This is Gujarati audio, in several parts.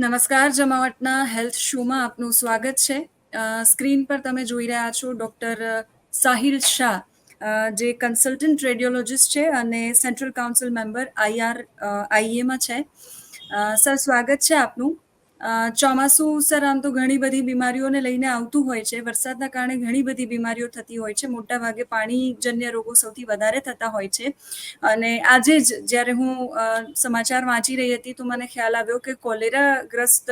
નમસ્કાર, જમાવટના હેલ્થ શોમાં આપનું સ્વાગત છે. સ્ક્રીન પર તમે જોઈ રહ્યા છો ડૉક્ટર સાહિલ શાહ જે કન્સલ્ટન્ટ રેડિયોલોજિસ્ટ છે અને સેન્ટ્રલ કાઉન્સિલ મેમ્બર આઈઆર આઈએમાં છે. સર, સ્વાગત છે આપનું. ચોમાસું સર, આમ તો ઘણી બધી બીમારીઓને લઈને આવતું હોય છે. વરસાદના કારણે ઘણી બધી બીમારીઓ થતી હોય છે. મોટા ભાગે પાણીજન્ય રોગો સૌથી વધારે થતા હોય છે. અને આજે જ જ્યારે હું સમાચાર વાંચી રહી હતી તો મને ખ્યાલ આવ્યો કે કોલેરાગ્રસ્ત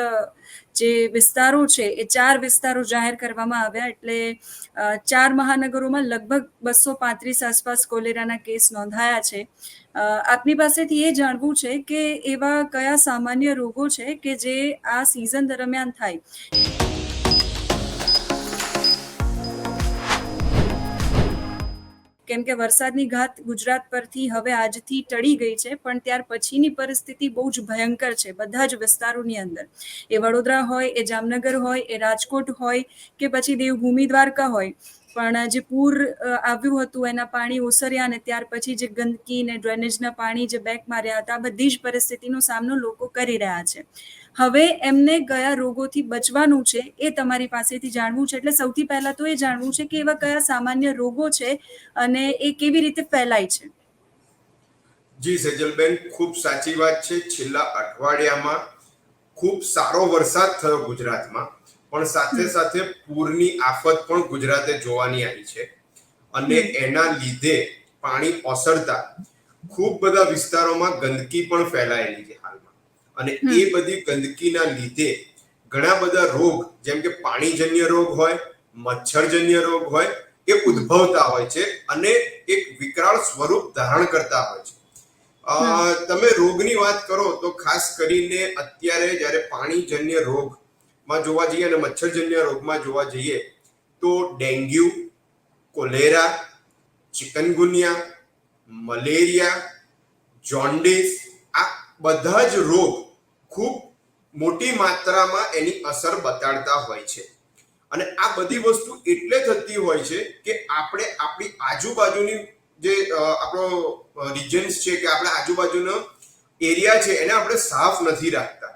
જે વિસ્તારો છે, એ ચાર વિસ્તારો જાહેર કરવામાં આવ્યા એટલે ચાર મહાનગરોમાં લગભગ બસો પાંત્રીસ આસપાસ કોલેરાના કેસ નોંધાયા છે. આપની પાસેથી એ જાણવું છે કે એવા કયા સામાન્ય રોગો છે કે જે આ સિઝન દરમિયાન થાય? કેમ કે વરસાદની ઘાત ગુજરાત પરથી હવે આજથી ટળી ગઈ છે, પણ ત્યાર પછીની પરિસ્થિતિ બહુ જ ભયંકર છે બધા જ વિસ્તારોની અંદર. એ વડોદરા હોય, એ જામનગર હોય, એ રાજકોટ હોય કે પછી દેવભૂમિ દ્વારકા હોય, પણ જે પૂર આવ્યું હતું એના પાણી ઓસર્યા ને ત્યાર પછી જે ગંદકી ને ડ્રેનેજના પાણી જે બેક માર્યા હતા, બધી જ પરિસ્થિતિનો સામનો લોકો કરી રહ્યા છે. હવે એમને કયા રોગોથી બચવાનું છે એ તમારી પાસેથી જાણવું છે. એટલે સૌથી પહેલા તો એ જાણવું છે કે એવા કયા સામાન્ય રોગો છે અને એ કેવી રીતે ફેલાય છે. જી સેજલબેન ખૂબ સાચી વાત છે. છેલ્લા અઠવાડિયામાં ખૂબ સારો વરસાદ થયો ગુજરાતમાં પણ સાથે સાથે પૂરની આફત પણ ગુજરાતે જોવાની આવી છે અને એના લીધે પાણી ઓસરતા ખૂબ બધા વિસ્તારોમાં ગંદકી પણ ફેલાયેલી છે. અને એ બધી ગંદકીના લીધે ઘણા બધા રોગ જેમ કે પાણીજન્ય રોગ હોય મચ્છરજન્ય રોગ હોય એ ઉદ્ભવતા હોય છે અને એક વિકરાળ સ્વરૂપ ધારણ કરતા હોય છે. તમે રોગની વાત કરો તો ખાસ કરીને અત્યારે જ્યારે પાણીજન્ય રોગમાં જોવા જઈએ અને મચ્છરજન્ય રોગમાં જોવા જઈએ તો dengue cholera chikungunya malaria jaundice આ બધા જ રોગ ખૂબ મોટી માત્રામાં એની અસર બતાડતા હોય છે. અને આ બધી વસ્તુ એટલે થતી હોય છે કે આપણે આપણી આજુબાજુની જે આપણો રિજન્સ છે કે આપણા આજુબાજુનો એરિયા છે એને આપણે સાફ નથી રાખતા.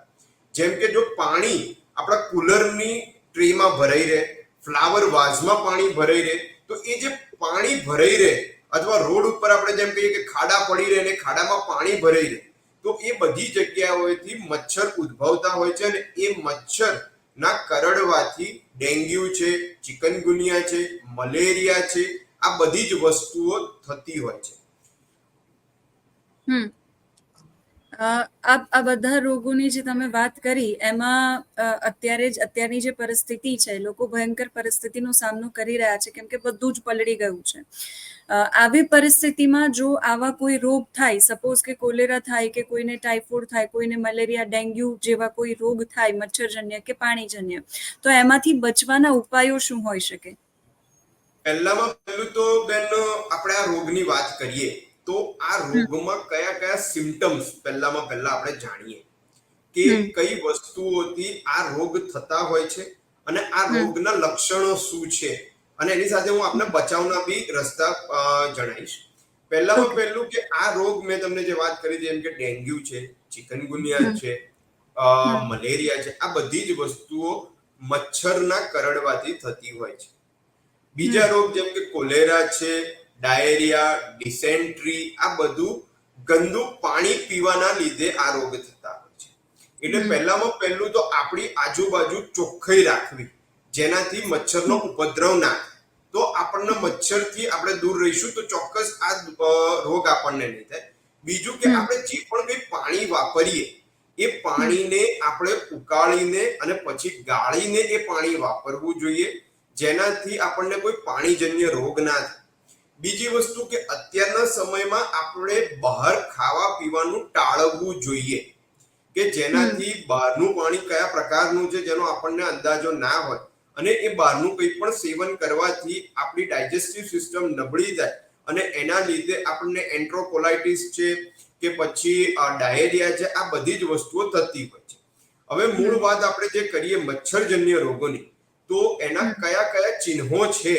જેમ કે જો પાણી આપણા કુલરની ટ્રેમાં ભરાઈ રહે, ફ્લાવર વાઝમાં પાણી ભરાઈ રહે, તો એ જે પાણી ભરાઈ રહે, અથવા રોડ ઉપર આપણે જેમ કહીએ કે ખાડા પડી રહે અને ખાડામાં પાણી ભરાઈ રહે તો એ બધી જગ્યાઓએથી મચ્છર ઉદ્ભવતા હોય છે અને એ મચ્છર ના કરડવાથી ડેન્ગ્યુ છે, ચિકનગુનિયા છે, મલેરિયા છે, આ બધી જ વસ્તુઓ થતી હોય છે. હમ. આ બધા રોગોની જે તમે વાત કરી, એમાં અત્યારે જ, અત્યારની જે પરિસ્થિતિ છે, લોકો ભયંકર પરિસ્થિતિનો સામનો કરી રહ્યા છે, કેમ કે બધું જ પલળી ગયું છે. આવી પરિસ્થિતિમાં જો આવા કોઈ રોગ થાય સપોઝ કે કોલેરા થાય કે કોઈને ટાઇફોઇડ થાય કોઈને મલેરિયા ડેન્ગ્યુ જેવા કોઈ રોગ થાય મચ્છરજન્ય કે પાણીજન્ય તો એમાંથી બચવાના ઉપાયો શું હોઈ શકે? પહેલામાં પહેલું તો બેન આપણે આ રોગની વાત કરીએ તો આ રોગમાં કયા કયા સિમ્ટમ્સ પહેલામાં પહેલા આપણે જાણીએ કે કઈ વસ્તુઓથી આ રોગ થતા હોય છે અને આ રોગના લક્ષણો શું છે અને એની સાથે હું આપને બચાવના બી રસ્તા જણાવીશ. પહેલામાં પહેલું કે આ રોગ મેં તમને જે વાત કરી જેમ કે ડેન્ગ્યુ છે ચિકનગુનિયા છે મલેરિયા છે આ બધી જ વસ્તુઓ મચ્છરના કરડવાથી થતી હોય છે. બીજા રોગ જેમ કે કોલેરા છે ડાયેરિયા ડિસેન્ટ્રી આ બધું ગંદુ પાણી પીવાના લીધે આ રોગ થતા હોય છે. એટલે પહેલામાં પહેલું તો આપણી આજુબાજુ ચોખ્ખાઈ રાખવી. જેનાથી મચ્છરનો ઉપદ્રવ ના થાય. તો આપણને મચ્છરથી આપણે દૂર રહીશું તો ચોક્કસ આ રોગ આપણને નહીં થાય. બીજું કે આપણે જે પણ કંઈ પાણી વાપરીએ એ પાણીને આપણે ઉકાળીને અને પછી ગાળીને એ પાણી વાપરવું જોઈએ જેનાથી આપણને કોઈ પાણીજન્ય રોગ ના થાય. બીજી વસ્તુ કે અત્યારના સમયમાં આપણે બહાર ખાવા પીવાનું ટાળવું જોઈએ કે જેનાથી બહારનું પાણી કયા પ્રકારનું છે જેનો આપણને અંદાજો ના હોય. અને એ બહારનું કંઈ પણ સેવન કરવાથી આપણી ડાયજેસ્ટિવ સિસ્ટમ નબળી જાય અને એના લીધે આપણને એન્ટ્રોકોલાઇટિસ છે કે પછી ડાયેરિયા છે આ બધી જ વસ્તુઓ થતી હોય છે. હવે મૂળ વાત આપણે જે કરીએ મચ્છરજન્ય રોગોની તો એના કયા કયા ચિહ્નો છે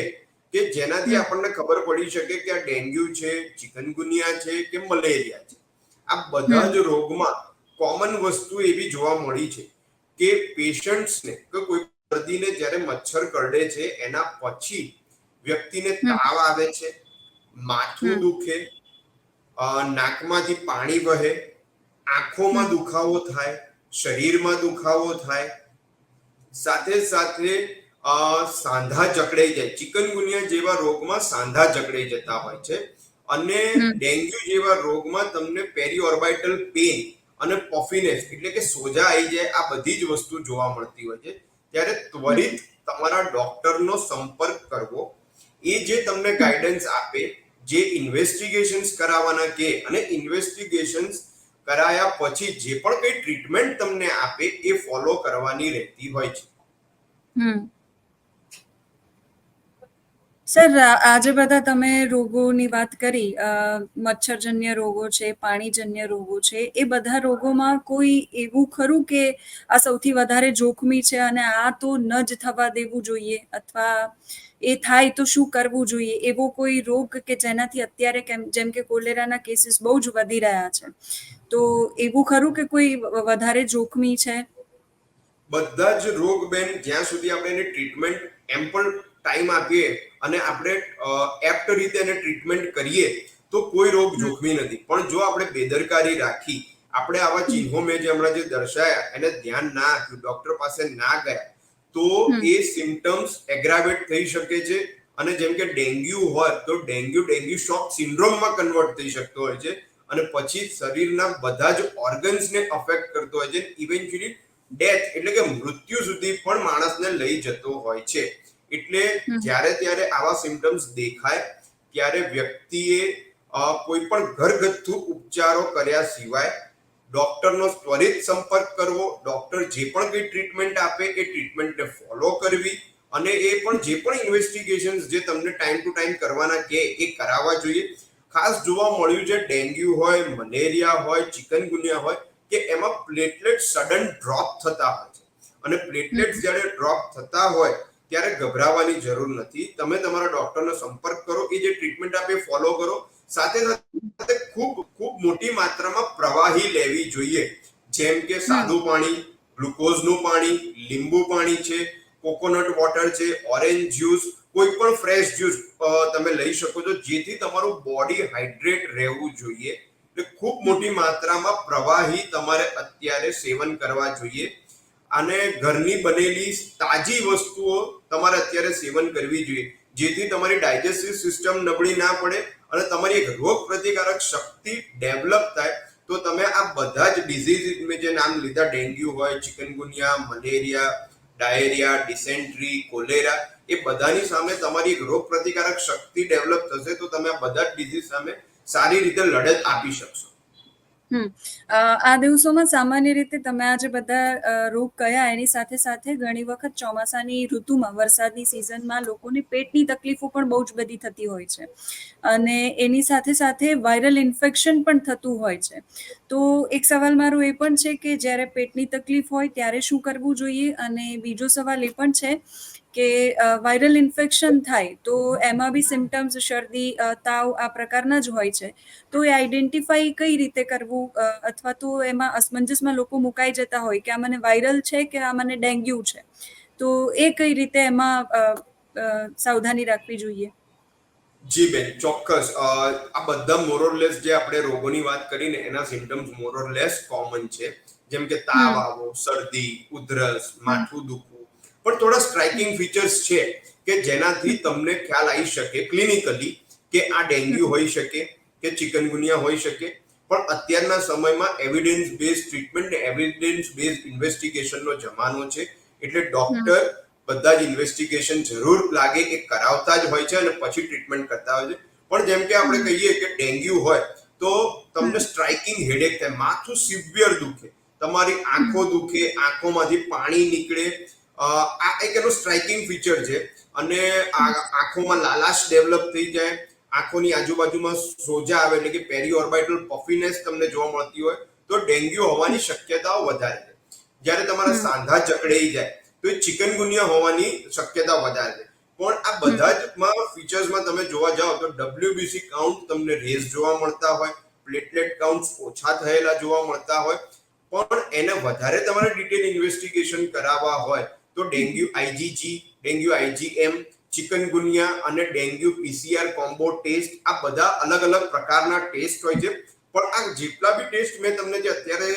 કે જેનાથી આપણને ખબર પડી શકે કે આ ડેન્ગ્યુ છે ચિકનગુનિયા છે કે મલેરિયા છે? આ બધા જ રોગમાં કોમન વસ્તુ એવી જોવા મળી છે કે પેશન્ટ્સને કે કોઈ દર્દીને જ્યારે મચ્છર કરડે છે એના પછી વ્યક્તિને તાવ આવે છે માથું દુખે નાકમાંથી પાણી વહે આંખોમાં દુખાવો થાય શરીરમાં દુખાવો થાય સાથે સાથે સાંધા જકડાઈ જાય. ચિકનગુનિયા જેવા રોગમાં સાંધા જકડાઈ જતા હોય છે અને ડેન્ગ્યુ જેવા રોગમાં તમને પેરીઓર્બાઇટલ પેન અને પોફિનેસ એટલે કે સોજા આવી જાય આ બધી જ વસ્તુ જોવા મળતી હોય છે. ત્યારે ત્વરિત તમારા ડોક્ટરનો સંપર્ક કરવો, એ જે તમને ગાઈડન્સ આપે, જે ઇન્વેસ્ટિગેશન્સ કરાવવાના કે અને ઇન્વેસ્ટિગેશન્સ કરાયા પછી જે પણ કઈ ટ્રીટમેન્ટ તમને આપે, એ ફોલો કરવાની રહેતી હોય છે. હમ. સર, આજે બધા તમે રોગોની વાત કરી મચ્છરજન્ય રોગો છે, પાણીજન્ય રોગો છે, એ બધા રોગોમાં કોઈ એવું ખરું કે આ સૌથી વધારે જોખમી છે અને આ તો ન જ થવા દેવું જોઈએ અથવા એ થાય તો શું કરવું જોઈએ? એવો કોઈ રોગ કે જેનાથી અત્યારે કેમ, જેમ કે કોલેરાના કેસીસ બહુ જ વધી રહ્યા છે. તો એવું ખરું કે કોઈ વધારે જોખમી છે? બધા જ રોગ બેન, જ્યાં સુધી આપણે એની ટ્રીટમેન્ટ એમ પણ ટાઈમ આપીએ અને આપણે એપ્ટ રીતે એને ટ્રીટમેન્ટ કરીએ તો કોઈ રોગ જોખમી નથી. પણ જો આપણે બેદરકારી રાખી આપણે આવા ચિહ્નો મેં જે હમણાં જે દર્શાયા એને ધ્યાન ના આપ્યું ડોક્ટર પાસે ના ગયા તો એ સિમ્ટમ્સ એગ્રાવેટ થઈ શકે છે. અને જેમ કે ડેન્ગ્યુ હોય તો ડેન્ગ્યુ ડેન્ગ્યુ શોક સિન્ડ્રોમમાં કન્વર્ટ થઈ શકતો હોય છે. અને પછી શરીરના બધા જ ઓર્ગન્સને અફેક્ટ કરતો હોય છે. ઇવેન્ચ્યુઅલી ડેથ એટલે કે મૃત્યુ સુધી પણ માણસને લઈ જતો હોય છે. એટલે જ્યારે ત્યારે આવા સિમ્ટમ્સ દેખાય ત્યારે વ્યક્તિએ કોઈ પણ ઘરગથ્થુ ઉપચારો કર્યા સિવાય ડોક્ટરનો ત્વરિત સંપર્ક કરવો ડોક્ટર જે પણ કંઈ ટ્રીટમેન્ટ આપે એ ટ્રીટમેન્ટને ફોલો કરવી અને એ પણ જે પણ ઇન્વેસ્ટિગેશન જે તમને ટાઈમ ટુ ટાઈમ કરવાના કે એ કરાવવા જોઈએ. ખાસ જોવા મળ્યું છે ડેન્ગ્યુ હોય મલેરિયા હોય ચિકનગુનિયા હોય કે એમાં પ્લેટલેટ સડન ડ્રોપ થતા હોય છે. અને પ્લેટલેટ્સ જ્યારે ડ્રોપ થતા હોય ત્યારે ગભરાવાની જરૂર નથી. તમે તમારા ડોક્ટરનો સંપર્ક કરો એ જે ટ્રીટમેન્ટ આપે ફોલો કરો. સાથે સાથે ખૂબ ખૂબ મોટી માત્રામાં પ્રવાહી લેવી જોઈએ. જેમ કે સાદું પાણી ગ્લુકોઝનું પાણી લીંબુ પાણી છે કોકોનટ વોટર છે ઓરેન્જ જ્યુસ કોઈ પણ ફ્રેશ જ્યુસ તમે લઈ શકો છો. જેથી તમારું બોડી હાઇડ્રેટ રહેવું જોઈએ. એટલે ખૂબ મોટી માત્રામાં પ્રવાહી તમારે અત્યારે સેવન કરવા જોઈએ. અને ઘરની બનેલી તાજી વસ્તુઓ તમારે અત્યારે સેવન કરવી જોઈએ, જેથી તમારી ડાયજેસ્ટિવ સિસ્ટમ નબળી ના પડે અને તમારી એક રોગ પ્રતિકારક શક્તિ ડેવલપ થાય. તો તમે આ બધા જ ડિઝીઝ મેં જે નામ લીધા, ડેન્ગ્યુ હોય, chikungunya, malaria, diarrhoea, dysentery, cholera, એ બધાની સામે તમારી એક રોગ પ્રતિકારક શક્તિ ડેવલપ થશે, તો તમે આ બધા જ ડિઝીઝ સામે સારી રીતે લડત આપી શકશો. આ દિવસોમાં સામાન્ય રીતે તમે આ જે બધા રોગ કયા? એની સાથે સાથે ઘણી વખત ચોમાસાની ઋતુમાં, વરસાદની સિઝનમાં લોકોને પેટની તકલીફો પણ બહુ જ બધી થતી હોય છે. અને એની સાથે સાથે વાયરલ ઇન્ફેક્શન પણ થતું હોય છે. તો એક સવાલ મારો એ પણ છે કે જ્યારે પેટની તકલીફ હોય ત્યારે શું કરવું જોઈએ? અને બીજો સવાલ એ પણ છે કે વાયરલ ઇન્ફેક્શન થાય તો એમાં બી સિમ્ટમ્સ શરદી તાવ આ પ્રકારના જ હોય છે. તો એ આઈડેન્ટિફાઈ કઈ રીતે કરવું અથવા તો એમાં અસમંજસમાં લોકો મુકાઈ જતા હોય કે આ મને વાયરલ છે કે આ મને ડેન્ગ્યુ છે? તો એ કઈ રીતે એમાં સાવધાની રાખવી જોઈએ? જી બેન ચોક્કસ. આ બધા મોરોરલેસ જે આપણે રોગોની વાત કરીને એના સિમ્ટમ્સ મોરોરલેસ કોમન છે. જેમ કે તાવ આવો શરદી ઉધરસ માથું દુખવું પણ થોડા સ્ટ્રાઇકિંગ ફીચર્સ છે કે જેનાથી તમને ખ્યાલ આવી શકે ક્લિનિકલી કે આ ડેન્ગ્યુ હોઈ શકે કે ચિકનગુનિયા હોઈ શકે. પણ અત્યારના સમયમાં એવિડન્સ બેઝ ટ્રીટમેન્ટ ને એવિડન્સ બેઝ ઇન્વેસ્ટિગેશનનો જમાનો છે. એટલે ડોક્ટર બધા જ ઇન્વેસ્ટિગેશન જરૂર લાગે કે કરાવતા જ હોય છે અને પછી ટ્રીટમેન્ટ કરતા હોય છે. પણ જેમ કે આપણે કહીએ કે ડેન્ગ્યુ હોય તો તમને સ્ટ્રાઇકિંગ હેડેક થાય માથું સિવિયર દુખે તમારી આંખો દુખે આંખોમાંથી પાણી નીકળે આ એક એનો સ્ટ્રાઇકિંગ ફીચર છે અને આ આંખોમાં લાલાશ ડેવલપ થઈ જાય આંખોની આજુબાજુમાં સોજા આવે એટલે કે પેરી ઓર્બાઇટલ પફીનેસ તમને જોવા મળતી હોય તો ડેન્ગ્યુ હોવાની શક્યતાઓ વધારે છે. જ્યારે તમારા સાંધા ચકડાઈ જાય તો એ ચિકનગુનિયા હોવાની શક્યતા વધારે છે. પણ આ બધા જ ફીચર્સમાં તમે જોવા જાઓ તો ડબ્લ્યુબીસી કાઉન્ટ તમને રેઝ જોવા મળતા હોય પ્લેટલેટ કાઉન્ટ ઓછા થયેલા જોવા મળતા હોય પણ એને વધારે તમારે ડિટેલ ઇન્વેસ્ટિગેશન કરાવવા હોય તો dengue IgG dengue IgM chikungunya અને ડેન્ગ્યુ પીસીઆર કોમ્બો ટેસ્ટ આ બધા અલગ અલગ પ્રકારના ટેસ્ટ હોય છે. પણ આ જેટલા બી ટેસ્ટ મેં તમને જે અત્યારે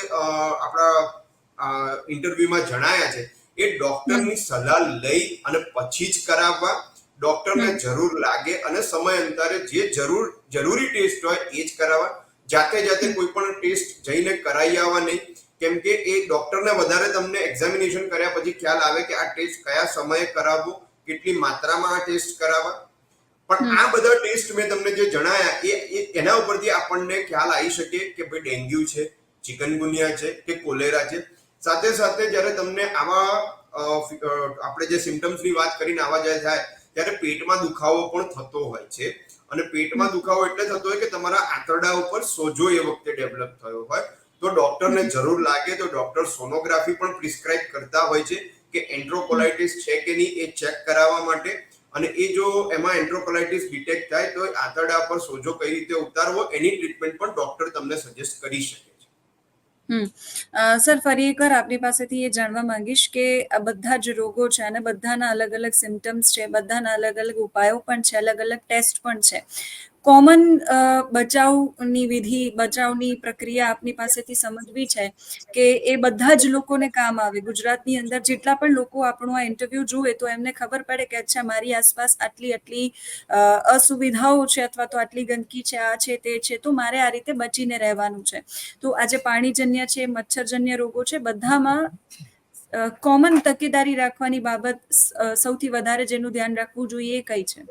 આપણા ઇન્ટરવ્યુમાં જણાયા છે એ ડોક્ટરની સલાહ લઈ અને પછી જ કરાવવા. ડોક્ટરને જરૂર લાગે અને સમયાંતરે જે જરૂર જરૂરી ટેસ્ટ હોય એ જ કરાવવા. જાતે જાતે કોઈ પણ ટેસ્ટ જઈને કરાવી આવવા નહીં. કેમ કે એ ડોક્ટરને વધારે તમને એક્ઝામિનેશન કર્યા પછી ખ્યાલ આવે કે આ ટેસ્ટ કયા સમયે કરાવવો કેટલી માત્રામાં આ ટેસ્ટ કરાવવા. પણ આ બધા ટેસ્ટ મેં તમને જે જણાયા એ એના ઉપરથી આપણને ખ્યાલ આવી શકે કે ભાઈ ડેન્ગ્યુ છે ચિકનગુનિયા છે કે કોલેરા છે. સાથે સાથે જ્યારે તમને આવા આપણે જે સિમ્ટમ્સની વાત કરીને આવા જાય થાય ત્યારે પેટમાં દુખાવો પણ થતો હોય છે. અને પેટમાં દુખાવો એટલે થતો હોય કે તમારા આંતરડા ઉપર સોજો એ વખતે ડેવલપ થયો હોય. તો ડોક્ટરને જરૂર લાગે તો ડોક્ટર સોનોગ્રાફી પણ પ્રિસ્ક્રાઇબ કરતા હોય છે કે એન્ટ્રોકોલાઇટિસ છે કે નહીં એ ચેક કરાવવા માટે. અને એ જો એમાં એન્ટ્રોકોલાઇટિસ ડિટેક્ટ થાય તો આંતરડા પર સોજો કઈ રીતે ઉતારવો એની ટ્રીટમેન્ટ પણ ડોક્ટર તમને સજેસ્ટ કરી શકે છે. સર, ફરી એકવાર આપની પાસેથી એ જાણવા માંગીશ કે બધા જ રોગો છે અને બધાના અલગ અલગ સિમ્ટમ્સ છે, બધાના અલગ અલગ ઉપાયો પણ છે અલગ અલગ ટેસ્ટ પણ છે. કોમન બચાવની વિધિ, બચાવની પ્રક્રિયા આપની પાસેથી સમજવી છે કે એ બધા જ લોકોને કામ આવે. ગુજરાતની અંદર જેટલા પણ લોકો આપણું આ ઇન્ટરવ્યૂ જુએ તો એમને ખબર પડે કે અચ્છા, મારી આસપાસ આટલી આટલી અસુવિધાઓ છે અથવા તો આટલી ગંદકી છે, આ છે, તે છે, તો મારે આ રીતે બચીને રહેવાનું છે. તો આજે પાણીજન્ય છે, મચ્છરજન્ય રોગો છે, બધામાં કોમન તકેદારી રાખવાની બાબત સૌથી વધારે જેનું ધ્યાન રાખવું જોઈએ કઈ છે?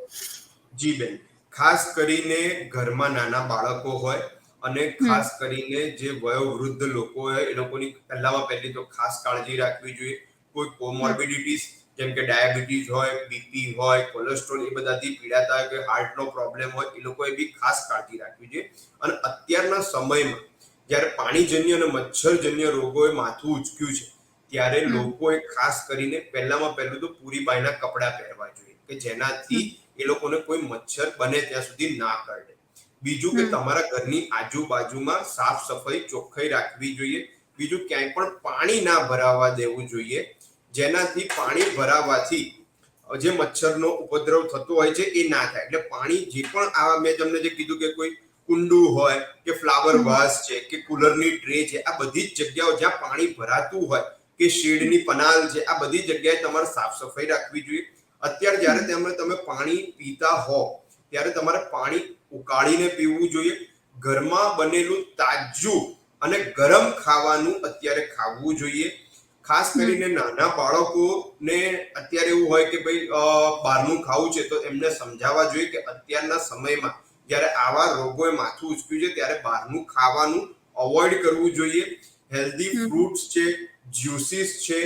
જી બેન. ખાસ કરીને ઘરમાં નાના બાળકો હોય અને ખાસ કરીને જે વયોવૃદ્ધ લોકો હોય એ લોકોની પહેલામાં પહેલી તો ખાસ કાળજી રાખવી જોઈએ. કોઈ કોમોર્બિડિટીઝ જેમ કે ડાયાબિટીસ હોય બીપી હોય કોલેસ્ટ્રોલ એ બધાથી પીડાતા હોય કે હાર્ટનો પ્રોબ્લેમ હોય એ લોકોએ બી ખાસ કાળજી રાખવી જોઈએ. અને અત્યારના સમયમાં જ્યારે પાણીજન્ય અને મચ્છરજન્ય રોગોએ માથું ઉચક્યું છે ત્યારે લોકોએ ખાસ કરીને પહેલામાં પહેલું તો પૂરી બાયના કપડાં પહેરવા જોઈએ કે જેનાથી એ લોકોને કોઈ મચ્છર બને ત્યાં સુધી ના કરડે બીજું કે તમારા ઘરની આજુબાજુમાં સાફ સફાઈ ચોખ્ખાઈ રાખવી જોઈએ. બીજું ક્યાંય પણ પાણી ના ભરાવા દેવું જોઈએ. જેનાથી પાણી ભરાવાથી જે મચ્છરનો ઉપદ્રવ થતો હોય છે એ ના થાય. એટલે પાણી જે પણ આ મેં તમને જે કીધું કે કોઈ કુંડું હોય કે ફ્લાવર વાસ છે કે કુલરની ટ્રે છે આ બધી જ જગ્યાઓ જ્યાં પાણી ભરાતું હોય કે શેડની પનાલ છે આ બધી જગ્યાએ તમારે સાફ સફાઈ રાખવી જોઈએ. અત્યારે જ્યારે તમે તમે પાણી પીતા હો ત્યારે તમારે પાણી ઉકાળીને પીવું જોઈએ. ઘરમાં બનેલું તાજું અને ગરમ ખાવાનું અત્યારે ખાવું જોઈએ. ખાસ કરીને નાના બાળકોને અત્યારે એવું હોય કે ભાઈ બહારનું ખાવું છે તો એમને સમજાવવા જોઈએ કે અત્યારના સમયમાં જ્યારે આવા રોગોએ માથું ઉચક્યું છે ત્યારે બહારનું ખાવાનું અવોઇડ કરવું જોઈએ. હેલ્ધી ફ્રૂટ્સ છે જ્યુસીસ છે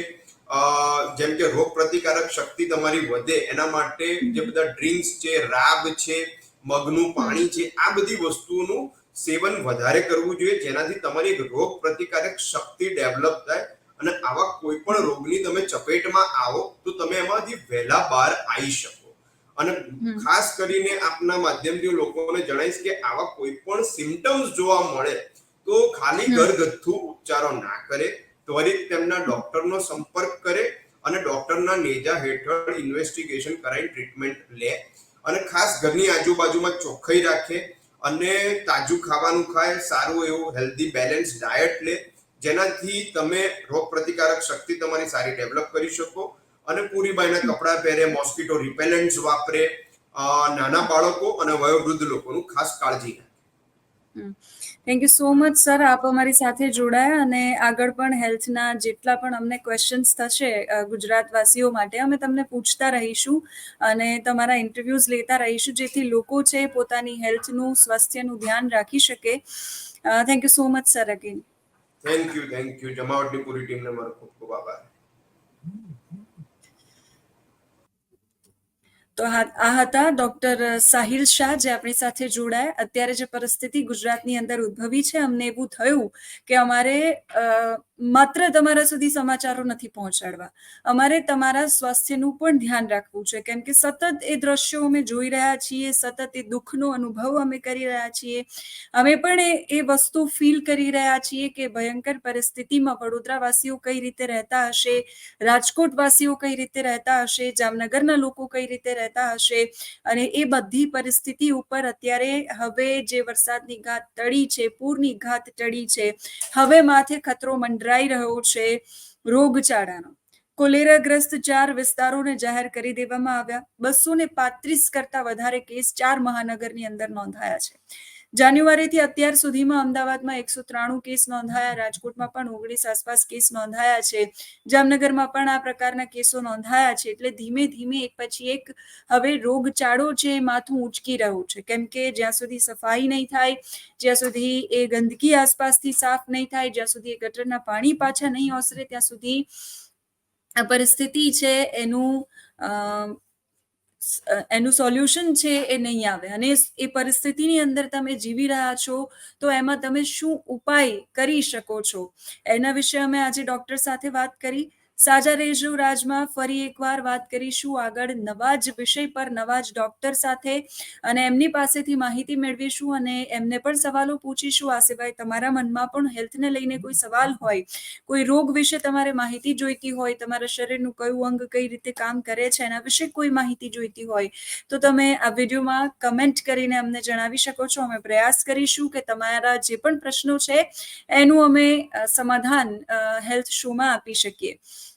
જેમ કે રોગ પ્રતિકારક શક્તિ તમારી વધે એના માટે જે બધા ડ્રિંક્સ છે રાબ છે મગનું પાણી છે આ બધી વસ્તુઓનું સેવન વધારે કરવું જોઈએ જેનાથી તમારી રોગ પ્રતિકારક શક્તિ ડેવલપ થાય અને આવા કોઈ પણ રોગની તમે ચપેટમાં આવો તો તમે એમાંથી વહેલા બહાર આવી શકો. અને ખાસ કરીને આપના માધ્યમથી લોકોને જણાવીશ કે આવા કોઈ પણ સિમ્ટમ્સ જોવા મળે તો ખાલી ઘરગથ્થુ ઉપચારો ના કરે. ત્વરિત તેમના ડોક્ટરનો સંપર્ક કરે અને ડોક્ટરના નેજા હેઠળ ઇન્વેસ્ટિગેશન કરાવી ટ્રીટમેન્ટ લે. અને ખાસ ઘરની આજુબાજુમાં ચોખ્ખાઈ રાખે અને તાજું ખાવાનું ખાય, સારું એવું હેલ્ધી બેલેન્સ ડાયટ લે, જેનાથી તમે રોગ પ્રતિકારક શક્તિ તમારી સારી ડેવલપ કરી શકો અને પૂરી બાયના કપડાં પહેરે મોસ્કીટો રિપેલન્ટ્સ વાપરે નાના બાળકો અને વયોવૃદ્ધ લોકોનું ખાસ કાળજી રાખે. Thank you so much sir આપ અમારી સાથે જોડાયા અને આગળ પણ હેલ્થના જેટલા પણ અમને ક્વેશ્ચન્સ થશે ગુજરાતવાસીઓ માટે, અમે તમને પૂછતા રહીશું અને તમારા ઇન્ટરવ્યૂઝ લેતા રહીશું, જેથી લોકો છે પોતાની હેલ્થનું સ્વાસ્થ્યનું ધ્યાન રાખી શકે. Thank you so much sir again thank you thank you જમાવટની પૂરી ટીમને મારો ખૂબ ખૂબ આભાર. તો આ હતા ડોક્ટર સાહિલ શાહ જે આપણી સાથે જોડાયા. અત્યારે જે પરિસ્થિતિ ગુજરાતની અંદર ઉદ્ભવી છે, અમને એવું થયું કે અમારે માત્ર તમારા સુધી સમાચારો નથી પહોંચાડવા. અમારે તમારા સ્વાસ્થ્યનું પણ ધ્યાન રાખવું છે. કેમ કે સતત એ દ્રશ્યો અમે જોઈ રહ્યા છીએ, સતત એ દુઃખનો અનુભવ અમે કરી રહ્યા છીએ. અમે પણ એ વસ્તુ ફીલ કરી રહ્યા છીએ કે ભયંકર પરિસ્થિતિમાં વડોદરાવાસીઓ કઈ રીતે રહેતા હશે, રાજકોટવાસીઓ કઈ રીતે રહેતા હશે, જામનગરના લોકો કઈ રીતે રહેતા હશે અને એ બધી પરિસ્થિતિ ઉપર અત્યારે હવે જે વરસાદની ઘાત ટળી છે, પૂરની ઘાત ટળી છે, હવે માથે ખતરો મંડરાઈ રહ્યો છે રોગચાળાનો. કોલેરાગ્રસ્ત ચાર વિસ્તારોને જાહેર કરી દેવામાં આવ્યા. બસો ને પાંત્રીસ કરતા વધારે કેસ ચાર મહાનગરની અંદર નોંધાયા છે. જાન્યુઆરીથી અત્યાર સુધીમાં અમદાવાદમાં એકસો ત્રાણું કેસ નોંધાયા રાજકોટમાં પણ ઓગણીસ આસપાસ કેસ નોંધાયા છે. જામનગરમાં પણ આ પ્રકારના કેસો નોંધાયા છે એટલે ધીમે ધીમે એક પછી એક હવે રોગચાળો છે એ માથું ઉંચકી રહ્યું છે. કેમ કે જ્યાં સુધી સફાઈ નહીં થાય જ્યાં સુધી એ ગંદકી આસપાસથી સાફ નહીં થાય જ્યાં સુધી એ ગટરના પાણી પાછા નહીં ઓસરે ત્યાં સુધી આ પરિસ્થિતિ છે એનું અ, એનું સોલ્યુશન છે એ નહીં આવે. અને એ પરિસ્થિતિની અંદર તમે જીવી રહ્યા છો, તો એમાં તમે શું ઉપાય કરી શકો છો? એના વિશે અમે આજે ડોક્ટર સાથે વાત કરી. સાજા રહેજો રાજમાં ફરી એકવાર વાત કરીશું આગળ નવા જ વિષય પર, નવા જ ડોક્ટર સાથે અને એમની પાસેથી માહિતી મેળવીશું અને એમને પણ સવાલો પૂછીશું. આ સિવાય તમારા મનમાં પણ હેલ્થને લઈને કોઈ સવાલ હોય, કોઈ રોગ વિશે તમારે માહિતી જોઈતી હોય, તમારા શરીરનું કયું અંગ કઈ રીતે કામ કરે છે, એના વિશે કોઈ માહિતી જોઈતી હોય, તો તમે આ વિડીયોમાં કમેન્ટ કરીને અમને જણાવી શકો છો. અમે પ્રયાસ કરીશું કે તમારા જે પણ પ્રશ્નો છે, એનું અમે સમાધાન હેલ્થ શોમાં આપી શકીએ.